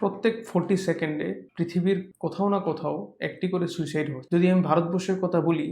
প্রত্যেক ফোর্টি সেকেন্ডে পৃথিবীর কোথাও না কোথাও একটি করে সুইসাইড হচ্ছে। যদি আমি ভারতবর্ষের কথা বলি,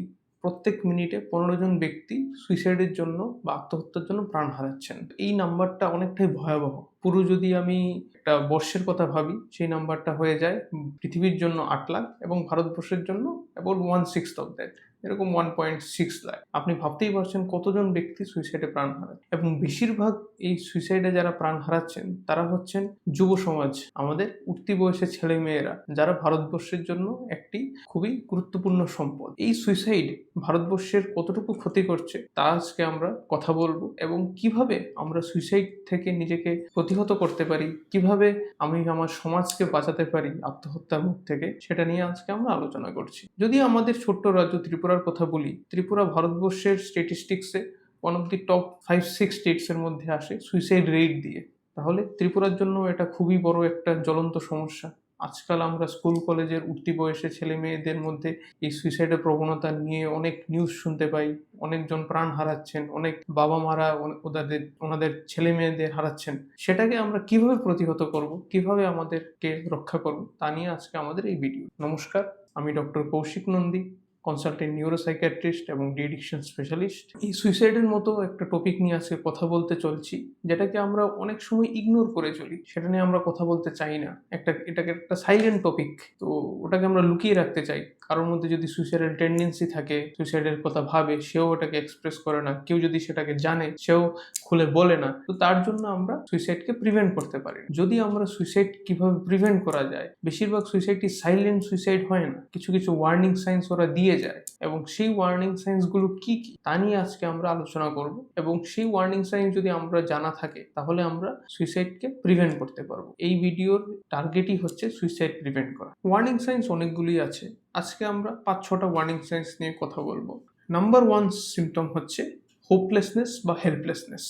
প্রত্যেক মিনিটে পনেরো জন ব্যক্তি সুইসাইডের জন্য বা আত্মহত্যার জন্য প্রাণ হারাচ্ছেন। এই নাম্বারটা অনেকটাই ভয়াবহ। পুরো যদি আমি একটা বর্ষের কথা ভাবি, সেই নাম্বারটা হয়ে যায় পৃথিবীর জন্য আট লাখ এবং ভারতবর্ষের জন্য about one six of that এরকম ওয়ান পয়েন্ট সিক্স লাখ আপনি ভাবতেই পারছেন কতজন ব্যক্তি সুইসাইডে প্রাণ হারায়। এবং বেশিরভাগ এই সুইসাইডে যারা প্রাণ হারাচ্ছেন, তারা হচ্ছেন যুব সমাজ, আমাদের উঠতি বয়সের ছেলে মেয়েরা, যারা ভারতবর্ষের জন্য একটি খুবই গুরুত্বপূর্ণ সম্পদ। এই সুইসাইড ভারতবর্ষের কতটুকু ক্ষতি করছে, তা আজকে আমরা কথা বলব এবং কীভাবে আমরা সুইসাইড থেকে নিজেকে প্রতিহত করতে পারি, কীভাবে আমি আমার সমাজকে বাঁচাতে পারি আত্মহত্যার মুখ থেকে, সেটা নিয়ে আজকে আমরা আলোচনা করছি। যদি আমাদের ছোট্ট রাজ্য ত্রিপুরার কথা বলি, ত্রিপুরা ভারতবর্ষের স্ট্যাটিস্টিক্সে one of the top five six স্টেটসের মধ্যে আসে সুইসাইড রেট দিয়ে। তাহলে ত্রিপুরার জন্য এটা খুবই বড় একটা জ্বলন্ত সমস্যা। আজকাল আমরা স্কুল কলেজের উঠতি বয়সে ছেলে মেয়েদের মধ্যে এই সুইসাইডের প্রবণতা নিয়ে অনেক নিউজ শুনতে পাই। অনেকজন প্রাণ হারাচ্ছেন, অনেক বাবা মারা ওদের ওনাদের ছেলে মেয়েদের হারাচ্ছেন। সেটাকে আমরা কীভাবে প্রতিহত করব, কীভাবে আমাদেরকে রক্ষা করব, তা নিয়ে আজকে আমাদের এই ভিডিও নমস্কার, আমি doctor Koushik Nandi. Consultant neuropsychiatrist এবং ডিডিকশন স্পেশালিস্ট এই সুইসাইডের মতো একটা টপিক নিয়ে আজকে কথা বলতে চলছি, যেটাকে আমরা অনেক সময় ইগনোর করে চলি। সেটা নিয়ে আমরা কথা বলতে চাই না। একটা, এটাকে একটা সাইলেন্ট টপিক তো ওটাকে আমরা লুকিয়ে রাখতে চাই। কারোর মধ্যে যদি সুইসাইডের টেন্ডেন্সি থাকে সুইসাইডের কথা ভাবে, সেও ওটাকে এক্সপ্রেস করে না। কেউ যদি সেটাকে জানে, সেও খুলে বলে না। তো তার জন্য আমরা সুইসাইডকে প্রিভেন্ট করতে পারি। যদি আমরা সুইসাইড কীভাবে প্রিভেন্ট করা যায়, বেশিরভাগ সুইসাইডটি সাইলেন্ট সুইসাইড হয় না। কিছু কিছু ওয়ার্নিং সাইন্স ওরা দিয়ে যায়। এবং সেই ওয়ার্নিং সাইন্সগুলো কি কি? তা নিয়ে আজকে আমরা আলোচনা করব। এবং সেই ওয়ার্নিং সাইন্স যদি আমরা জানা থাকে, তাহলে আমরা সুইসাইডকে প্রিভেন্ট করতে পারব। এই ভিডিওর টার্গেটই হচ্ছে সুইসাইড প্রিভেন্ট করা। ওয়ার্নিং সাইন্স অনেকগুলি আছে। আজকে আমরা পাঁচ ছটা ওয়ার্নিং সাইন্স নিয়ে কথা বলব। নাম্বার ওয়ান সিমটম হচ্ছে হোপলেসনেস বা হেল্পলেসনেস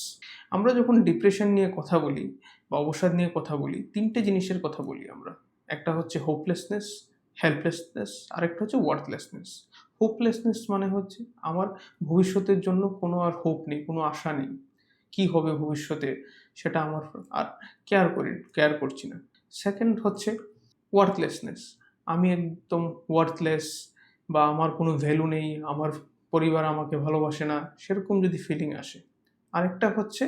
আমরা যখন ডিপ্রেশন নিয়ে কথা বলি বা অবসাদ নিয়ে কথা বলি, তিনটে জিনিসের কথা বলি আমরা। একটা হচ্ছে হোপলেসনেস হেল্পলেসনেস আরেকটা হচ্ছে ওয়ার্থলেসনেস হোপলেসনেস মানে হচ্ছে আমার ভবিষ্যতের জন্য কোনো আর হোপ নেই, কোনো আশা নেই। কি হবে ভবিষ্যতে? সেটা আমার আর কেয়ার করি কেয়ার করছি না। সেকেন্ড হচ্ছে ওয়ার্থলেসনেস আমি একদম ওয়ার্থলেস বা আমার কোনো ভ্যালু নেই, আমার পরিবার আমাকে ভালোবাসে না, সেরকম যদি ফিলিং আসে। আরেকটা হচ্ছে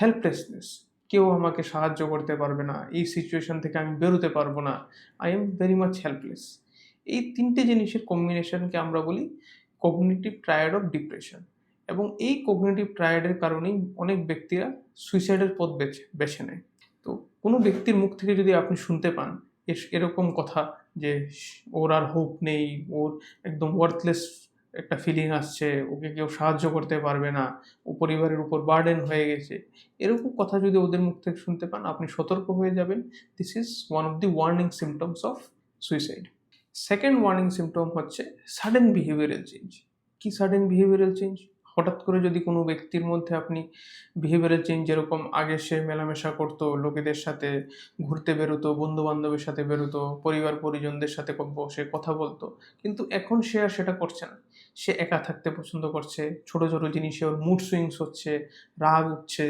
হেল্পলেসনেস কেউ আমাকে সাহায্য করতে পারবে না, এই সিচুয়েশন থেকে আমি বেরোতে পারব না। I am very much helpless এই তিনটে জিনিসের কম্বিনেশনকে আমরা বলি কগনিটিভ ট্রায়াড অফ ডিপ্রেশন এবং এই কগনিটিভ ট্রায়াডের কারণেই অনেক ব্যক্তিরা সুইসাইডের পথ বেছে বেছে নেয়। তো কোনো ব্যক্তির মুখ থেকে যদি আপনি শুনতে পান এরকম কথা যে ওর আর হোপ নেই, ওর একদম ওয়ার্থলেস একটা ফিলিং আসছে, ওকে কেউ সাহায্য করতে পারবে না, ও পরিবারের উপর বার্ডেন হয়ে গেছে। এরকম কথা যদি ওদের মুখ থেকে শুনতে পান, আপনি সতর্ক হয়ে যাবেন। This is one of the warning symptoms of suicide second warning symptom হচ্ছে সাডেন বিহেভিয়ারাল চেঞ্জ কি সাডেন বিহেভিয়ারাল চেঞ্জ হঠাৎ করে যদি কোনো ব্যক্তির মধ্যে আপনি বিহেভিয়ারাল চেঞ্জ যেরকম আগে সে মেলামেশা করতো, লোকেদের সাথে ঘুরতে বেরোতো বন্ধু বান্ধবের সাথে বেরোতো, পরিবার পরিজনদের সাথে বসে কথা বলতো, কিন্তু এখন সে আর সেটা করছে না। সে একা থাকতে পছন্দ করছে, ছোট ছোট জিনিসে ওর মুড সুইংস হচ্ছে, রাগ উঠছে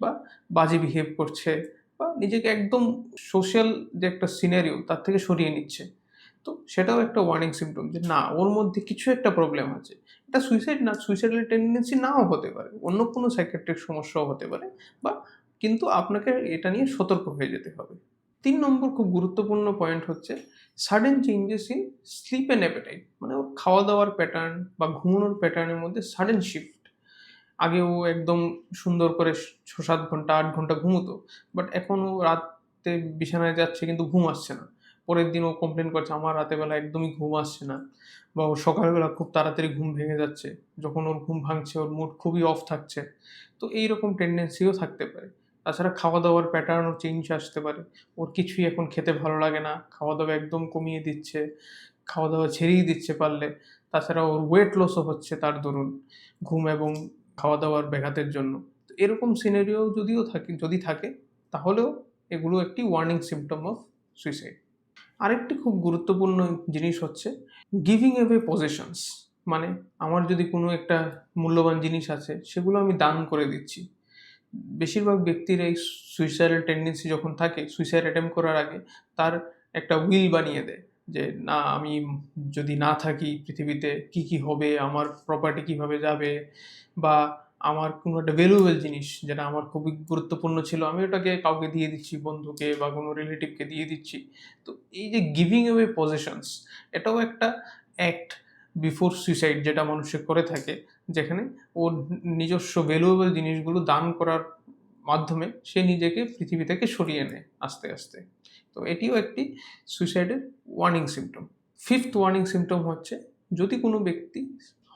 বা বাজে বিহেভ করছে বা নিজেকে একদম সোশ্যাল যে একটা সিনারিও তার থেকে সরিয়ে নিচ্ছে। তো সেটাও একটা ওয়ার্নিং সিমটম যে না, ওর মধ্যে কিছু একটা প্রবলেম আছে। এটা সুইসাইড না সুইসাইডাল টেন্ডেন্সি নাও হতে পারে, অন্য কোনো সাইকেট্রিক সমস্যাও হতে পারে, বা কিন্তু আপনাকে এটা নিয়ে সতর্ক হয়ে যেতে হবে। তিন নম্বর খুব গুরুত্বপূর্ণ পয়েন্ট হচ্ছে sudden changes in sleep and appetite মানে ওর খাওয়া দাওয়ার প্যাটার্ন বা ঘুমানোর প্যাটার্নের মধ্যে সাডেন শিফট আগে ও একদম সুন্দর করে ছ সাত ঘণ্টা, আট ঘণ্টা ঘুমোতো বাট এখন ও রাতে বিছানায় যাচ্ছে কিন্তু ঘুম আসছে না। পরের দিন ও কমপ্লেন করছে, আমার রাতের বেলা একদমই ঘুম আসছে না বা ওর সকালবেলা খুব তাড়াতাড়ি ঘুম ভেঙে যাচ্ছে, যখন ওর ঘুম ভাঙছে, ওর মুড খুবই অফ থাকছে, তো এইরকম টেন্ডেন্সিও থাকতে পারে। তাছাড়া খাওয়া দাওয়ার প্যাটার্নও চেঞ্জ আসতে পারে। ওর কিছুই এখন খেতে ভালো লাগে না খাওয়া দাওয়া একদম কমিয়ে দিচ্ছে খাওয়া দাওয়া ছেড়েই দিচ্ছে পারলে, তাছাড়া ওর ওয়েট লসও হচ্ছে তার দরুন ঘুম এবং খাওয়া দাওয়ার ব্যাঘাতের জন্য। তো এরকম সিনারিও যদিও থাকে, যদি থাকে, তাহলেও এগুলো একটি ওয়ার্নিং সিমটম অফ সুইসাইড আরেকটি খুব গুরুত্বপূর্ণ জিনিস হচ্ছে গিভিং অ্যাওয়ে পজিশনস মানে আমার যদি কোনো একটা মূল্যবান জিনিস আছে, সেগুলো আমি দান করে দিচ্ছি। বেশিরভাগ ব্যক্তির এই সুইসাইডাল টেন্ডেন্সি যখন থাকে সুইসাইড অ্যাটেম্প করার আগে তার একটা উইল বানিয়ে দেয় যে, না, আমি যদি না থাকি পৃথিবীতে, কি কি হবে, আমার প্রপার্টি কীভাবে যাবে? বা আমার কোনো একটা ভ্যালুয়েবল জিনিস যেটা আমার খুবই গুরুত্বপূর্ণ ছিল, আমি ওটাকে কাউকে দিয়ে দিচ্ছি, বন্ধুকে বা কোনো রিলেটিভকে দিয়ে দিচ্ছি। তো এই যে গিভিং অ্যাওয়ে পজিশনস এটাও একটা অ্যাক্ট বিফোর সুইসাইড যেটা মানুষে করে থাকে, যেখানে ওর নিজস্ব ভ্যালুয়েবল জিনিসগুলো দান করার মাধ্যমে সে নিজেকে পৃথিবী থেকে সরিয়ে নেয় আস্তে আস্তে। তো এটিও একটি সুইসাইডের warning symptom fifth warning symptom হচ্ছে, যদি কোনো ব্যক্তি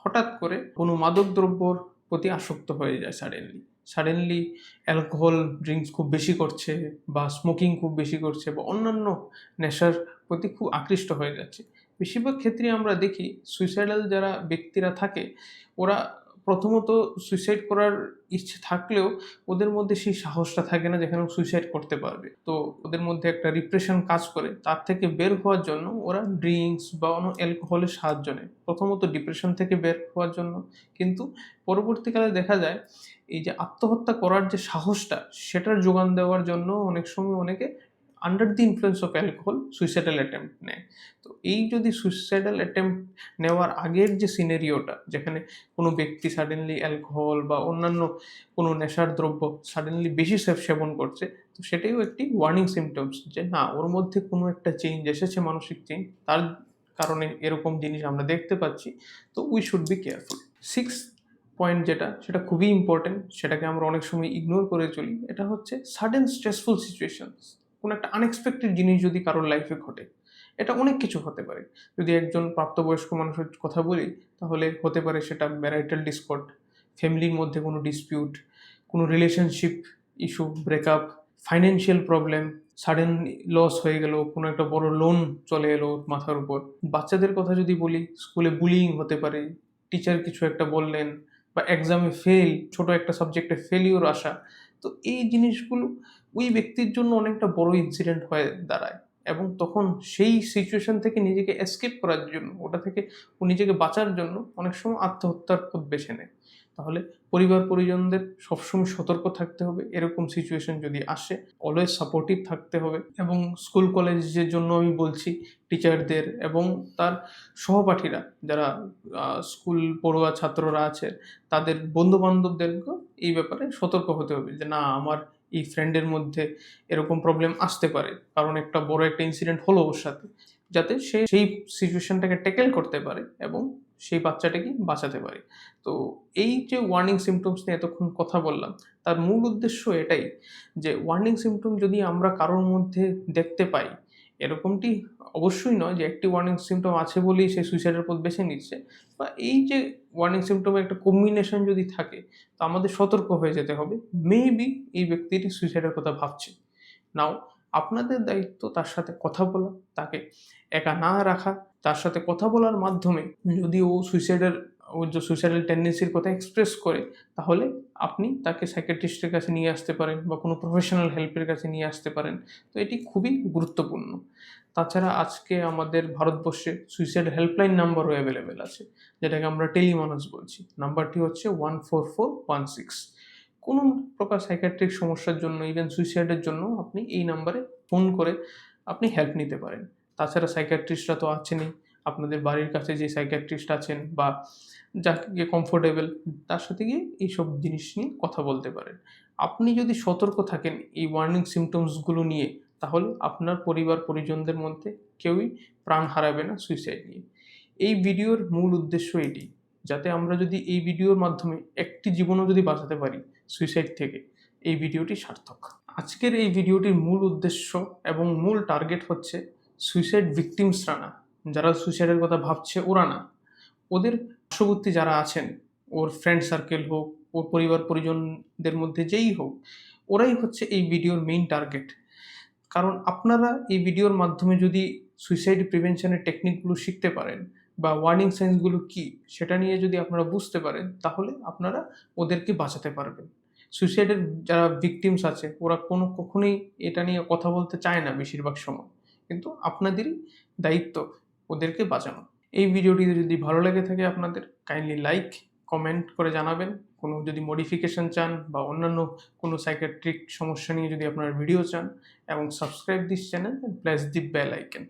হঠাৎ করে কোনো মাদক দ্রব্যর প্রতি আসক্ত হয়ে যায় সাডেনলি সাডেনলি অ্যালকোহল ড্রিঙ্কস খুব বেশি করছে বা স্মোকিং খুব বেশি করছে বা অন্যান্য নেশার প্রতি খুব আকৃষ্ট হয়ে যাচ্ছে। বেশিরভাগ ক্ষেত্রে আমরা দেখি সুইসাইডাল যারা ব্যক্তিরা থাকে, ওরা প্রথমত সুইসাইড করার ইচ্ছে থাকলেও ওদের মধ্যে সেই সাহসটা থাকে না যেখানে সুইসাইড করতে পারবে। তো ওদের মধ্যে একটা রিপ্রেশন কাজ করে। তার থেকে বের হওয়ার জন্য ওরা ড্রিঙ্কস বা অন্য অ্যালকোহলের সাহায্য নেয়। প্রথমত ডিপ্রেশন থেকে বের হওয়ার জন্য। কিন্তু পরবর্তীকালে দেখা যায় এই যে আত্মহত্যা করার যে সাহসটা, সেটার যোগান দেওয়ার জন্য অনেক সময় অনেকে under the influence of alcohol suicidal attempt নেয়। তো এই যদি সুইসাইডাল অ্যাটেম্প্ট নেওয়ার আগের যে সিনারিওটা যেখানে কোনো ব্যক্তি সাডেনলি অ্যালকোহল বা অন্যান্য কোনো নেশার দ্রব্য সাডেনলি বেশি সেবন করছে, তো সেটাইও একটি ওয়ার্নিং সিমটমস যে না, ওর মধ্যে কোনো একটা চেঞ্জ এসেছে, মানসিক চেঞ্জ তার কারণে এরকম জিনিস আমরা দেখতে পাচ্ছি, তো we should be careful six point যেটা, সেটা খুবই ইম্পর্টেন্ট সেটাকে আমরা অনেক সময় ইগনোর করে চলি, এটা হচ্ছে সাডেন স্ট্রেসফুল সিচুয়েশনস কোনো একটা আনএক্সপেক্টেড জিনিস যদি কারোর লাইফে ঘটে, এটা অনেক কিছু হতে পারে। যদি একজন প্রাপ্তবয়স্ক মানুষের কথা বলি, তাহলে হতে পারে সেটা ম্যারাইটাল ডিসকর্ড ফ্যামিলির মধ্যে কোনো ডিসপিউট কোনো relationship issue breakup financial problem sudden loss হয়ে গেল, কোনো একটা বড় লোন চলে এলো মাথার উপর। বাচ্চাদের কথা যদি বলি স্কুলে বুলিং হতে পারে টিচার কিছু একটা বললেন বা এক্সামে ফেল ছোট একটা সাবজেক্টে ফেলিওর আসা, তো এই জিনিসগুলো ওই ব্যক্তির জন্য অনেকটা বড় ইনসিডেন্ট হয়ে দাঁড়ায় এবং তখন সেই সিচুয়েশন থেকে নিজেকে এসকেপ করার জন্য, ওটা থেকে নিজেকে বাঁচার জন্য অনেক সময় আত্মহত্যার পথ বেছে নেয়। তাহলে পরিবার পরিজনদের সবসময় সতর্ক থাকতে হবে, এরকম সিচুয়েশন যদি আসে অলওয়েজ সাপোর্টিভ থাকতে হবে এবং স্কুল কলেজের জন্য আমি বলছি টিচারদের এবং তার সহপাঠীরা যারা স্কুল পড়ুয়া ছাত্ররা আছে, তাদের বন্ধু বান্ধবদেরকেও এই ব্যাপারে সতর্ক হতে হবে যে, না, আমার এই ফ্রেন্ডের মধ্যে এরকম প্রবলেম আসতে পারে। কারণ একটা বড় একটা ইনসিডেন্ট হলো ওর সাথে, যাতে সে সেই সিচুয়েশনটাকে ট্যাকেল করতে পারে এবং সেই বাচ্চাটাকে বাঁচাতে পারে। তো এই যে ওয়ার্নিং সিমটমস নিয়ে এতক্ষণ কথা বললাম, তার মূল উদ্দেশ্য এটাই যে ওয়ার্নিং সিমটম যদি আমরা কারোর মধ্যে দেখতে পাই এরকমটি অবশ্যই নয় যে একটি ওয়ার্নিং সিমটম আছে বলেই সে সুইসাইডের পথ বেছে নিচ্ছে। বা এই যে ওয়ার্নিং সিমটমের একটা কম্বিনেশন যদি থাকে, তো আমাদের সতর্ক হয়ে যেতে হবে। মেবি এই ব্যক্তিটি সুইসাইডের কথা ভাবছে। নাও আপনাদের দায়িত্ব তার সাথে কথা বলা, তাকে একা না রাখা, তার সাথে কথা বলার মাধ্যমে যদি ও সুইসাইডের ও যে সুইসাইডাল টেন্ডেন্সির কথা এক্সপ্রেস করে, তাহলে আপনি তাকে সাইকেট্রিস্টের কাছে নিয়ে আসতে পারেন বা কোনো প্রফেশনাল হেল্পের কাছে নিয়ে আসতে পারেন। তো এটি খুবই গুরুত্বপূর্ণ। তাছাড়া আজকে আমাদের ভারতবর্ষে সুইসাইড হেল্পলাইন নাম্বারও অ্যাভেলেবেল আছে, যেটাকে আমরা টেলিমানস বলছি। নাম্বারটি হচ্ছে one four four one six কোনো প্রকার সাইকেট্রিক সমস্যার জন্য ইভেন সুইসাইডের জন্য আপনি এই নাম্বারে ফোন করে আপনি হেল্প নিতে পারেন। তাছাড়া সাইকাট্রিস্টরা তো আছেনই। আপনাদের বাড়ির কাছে যে সাইকাট্রিস্ট আছেন বা যাকে কমফোর্টেবল তার সাথে গিয়ে এইসব জিনিস নিয়ে কথা বলতে পারেন। আপনি যদি সতর্ক থাকেন এই ওয়ার্নিং সিমটমসগুলো নিয়ে, তাহলে আপনার পরিবার, পরিজনদের মধ্যে কেউই প্রাণ হারাবে না সুইসাইড নিয়ে। এই ভিডিওর মূল উদ্দেশ্য এটি, যাতে আমরা যদি এই ভিডিওর মাধ্যমে একটি জীবনও যদি বাঁচাতে পারি সুইসাইড থেকে, এই ভিডিওটি সার্থক। আজকের এই ভিডিওটির মূল উদ্দেশ্য এবং মূল টার্গেট হচ্ছে সুইসাইড ভিকটিমসরা না যারা সুইসাইডের কথা ভাবছে, ওরা না। ওদের পার্শ্ববর্তী যারা আছেন, ওর ফ্রেন্ড সার্কেল হোক, ওর পরিবার পরিজনদের মধ্যে যেই হোক, ওরাই হচ্ছে এই ভিডিওর মেইন টার্গেট কারণ আপনারা এই ভিডিওর মাধ্যমে যদি সুইসাইড প্রিভেনশনের টেকনিকগুলো শিখতে পারেন বা ওয়ার্নিং সাইন্সগুলো কী, সেটা নিয়ে যদি আপনারা বুঝতে পারেন, তাহলে আপনারা ওদেরকে বাঁচাতে পারবেন। সুইসাইডের যারা ভিকটিমস আছে, ওরা কোনো কখনোই এটা নিয়ে কথা বলতে চায় না বেশিরভাগ সময়। কিন্তু আপনাদেরই দায়িত্ব ওদেরকে বাঁচানো। এই ভিডিওটিতে যদি ভালো লেগে থাকে আপনাদের কাইন্ডলি লাইক কমেন্ট করে জানাবেন। কোনো যদি মডিফিকেশান চান বা অন্যান্য কোনো সাইকেট্রিক সমস্যা নিয়ে যদি আপনারা ভিডিও চান এবং subscribe this channel plus the bell icon